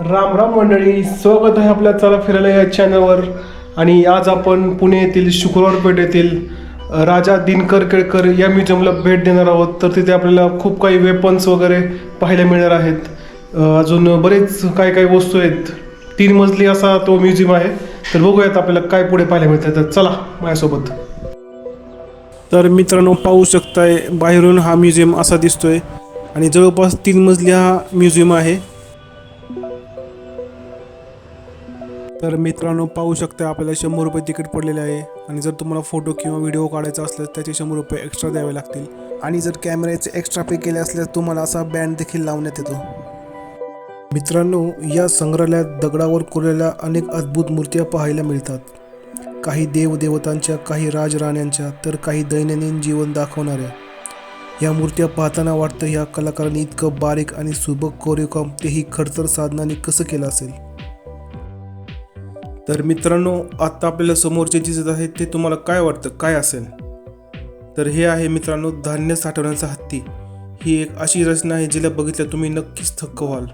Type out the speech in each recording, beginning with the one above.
राम राम मंडळी स्वागत आहे आपल्या चला फिरायला या चॅनलवर आणि आज आपण पुणे येथील शुक्रवार पेठ येथील राजा दिनकर केळकर या म्युझियमला भेट देणार आहोत. तर तिथे आपल्याला खूप काही वेपन्स वगैरे पाहायला मिळणार आहेत. अजून बरेच काही काही वस्तू आहेत. तीन मजली असा तो म्युझियम आहे. तर बघूयात आपल्याला काय पुढे पाहायला मिळतं. तर चला माझ्यासोबत. तर मित्रांनो पाहू शकताय बाहेरून हा म्युझियम असा दिसतोय. आणि जवळपास तीन मजली हा म्युझियम आहे. तर मित्रांनो पाहू शकता आपल्याला शंभर रुपये तिकीट पडलेले आहे. आणि जर तुम्हाला फोटो किंवा व्हिडिओ काढायचा असल्यास त्याचे शंभर रुपये एक्स्ट्रा द्यावे लागतील. आणि जर कॅमेऱ्याचे एक्स्ट्रा पे केले असल्यास तुम्हाला असा बँड देखील लावण्यात येतो. मित्रांनो या संग्रहालयात दगडावर कोरलेल्या अनेक अद्भुत मूर्त्या पाहायला मिळतात. काही देवदेवतांच्या काही राजराण्यांच्या तर काही दैनंदिन जीवन दाखवणाऱ्या. या मूर्त्या पाहताना वाटतं ह्या कलाकारांनी इतकं बारीक आणि सुबक कोरिओकॉम तेही खडतर साधनाने कसं केलं असेल? तर मित्रांनो आत्ता आपल्याला समोरचे दिसत आहे ते तुम्हाला काय वाटतं काय असेल? तर हे आहे मित्रांनो धान्य साठवण्याचा हत्ती. ही एक अशी रचना आहे जिला बघितल्या तुम्ही नक्कीच थक्क व्हाल.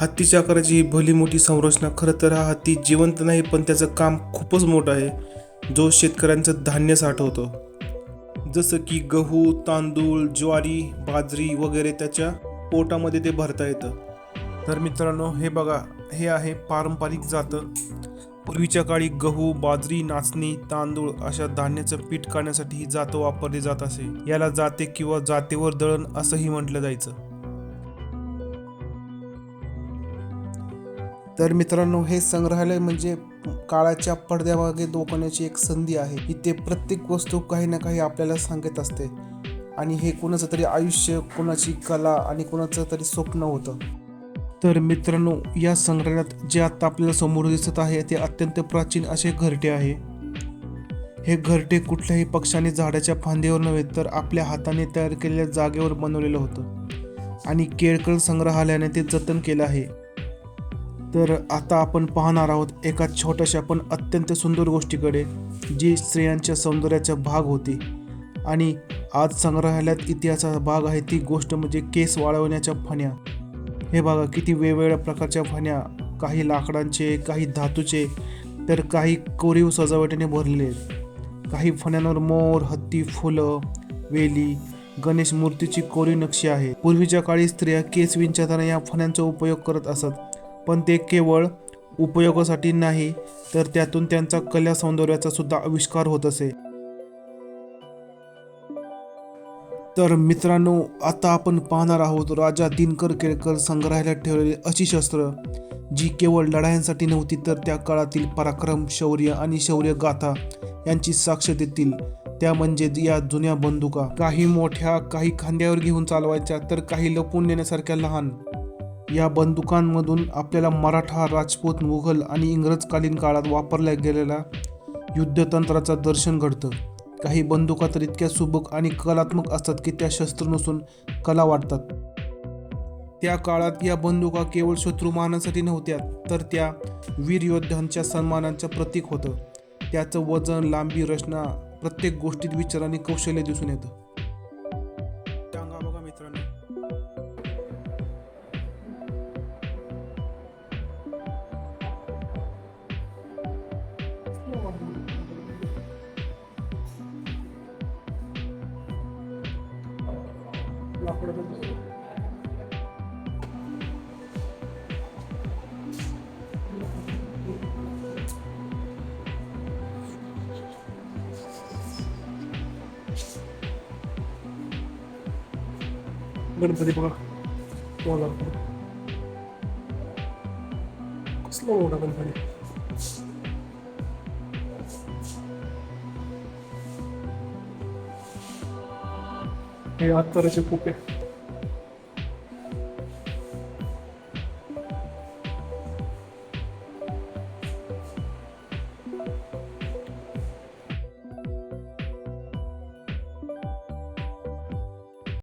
हत्तीच्या आकाराची ही भली मोठी संरचना खरं तर हा हत्ती जिवंत नाही पण त्याचं काम खूपच मोठं आहे. जो शेतकऱ्यांचं धान्य साठवतो. जसं की गहू तांदूळ ज्वारी बाजरी वगैरे त्याच्या पोटामध्ये ते भरता येतं. तर मित्रांनो हे बघा हे आहे पारंपरिक जातं. पूर्वीच्या काळी गहू बाजरी नाचणी तांदूळ अशा धान्याचं पीठ काढण्यासाठी ही जातं वापरली जात असे. याला जाते किंवा जातेवर दळण असंही म्हटलं जायचं. तर मित्रांनो हे संग्रहालय म्हणजे काळाच्या पडद्यामागे डोकवण्याची एक संधी आहे. इथे प्रत्येक वस्तू काही ना काही आपल्याला सांगत असते. आणि हे कोणाचं तरी आयुष्य कोणाची कला आणि कोणाचं तरी स्वप्न होतं. तर मित्रांनो या संग्रहालयात जे आता आपल्याला समोर दिसत आहे ते अत्यंत प्राचीन असे घरटे आहे. हे घरटे कुठल्याही पक्षाने झाडाच्या फांदीवर नव्हे तर आपल्या हाताने तयार केलेल्या जागेवर बनवलेलं होतं. आणि केळकर संग्रहालयाने ते जतन केलं आहे. तर आता आपण पाहणार आहोत एका छोट्याशा पण अत्यंत सुंदर गोष्टीकडे जी स्त्रियांच्या सौंदर्याचा भाग होती. आणि आज संग्रहालयात इतिहासाचा भाग आहे ती गोष्ट म्हणजे केस वाळवण्याच्या फण्या. हे बघा किती वेगवेगळ्या प्रकारच्या फण्या काही लाकडांचे काही धातूचे तर काही कोरीव सजावटीने भरलेले आहेत. काही फण्यांवर मोर हत्ती फुलं वेली गणेश मूर्तीची कोरीव नक्षी आहे पूर्वीच्या काळी स्त्रिया केस विंचताना या फण्यांचा उपयोग करत असत पण ते केवळ उपयोगासाठी नाही तर त्यातून त्यांचा कला सौंदर्याचा सुद्धा आविष्कार होत असे. तर मित्रांनो आता आपण पाहणार आहोत राजा दिनकर केळकर संग्रहालयात ठेवलेली अशी शस्त्र जी केवळ लढायांसाठी नव्हती तर त्या काळातील पराक्रम शौर्य आणि शौर्य गाथा यांची साक्ष देतील. त्या म्हणजे या जुन्या बंदुका. काही मोठ्या काही खांद्यावर घेऊन चालवायच्या तर काही लपून नेण्यासारख्या लहान. या बंदुकांमधून आपल्याला मराठा राजपूत मुघल आणि इंग्रजकालीन काळात वापरल्या गेलेल्या युद्धतंत्राचं दर्शन घडतं. काही बंदुका तर इतक्या सुबक आणि कलात्मक असतात की त्या शस्त्र नसून कला वाटतात. त्या काळात या बंदुका केवळ शत्रू मारण्यासाठी नव्हत्या तर त्या वीर योद्ध्यांच्या सन्मानाचं प्रतीक होतं. त्याचं वजन लांबी रचना प्रत्येक गोष्टीत विचार आणि कौशल्य दिसून येतं. गणपती बघा कोल्हापूर कसला मोठा गणपती 예, 아, 떨어질 고백.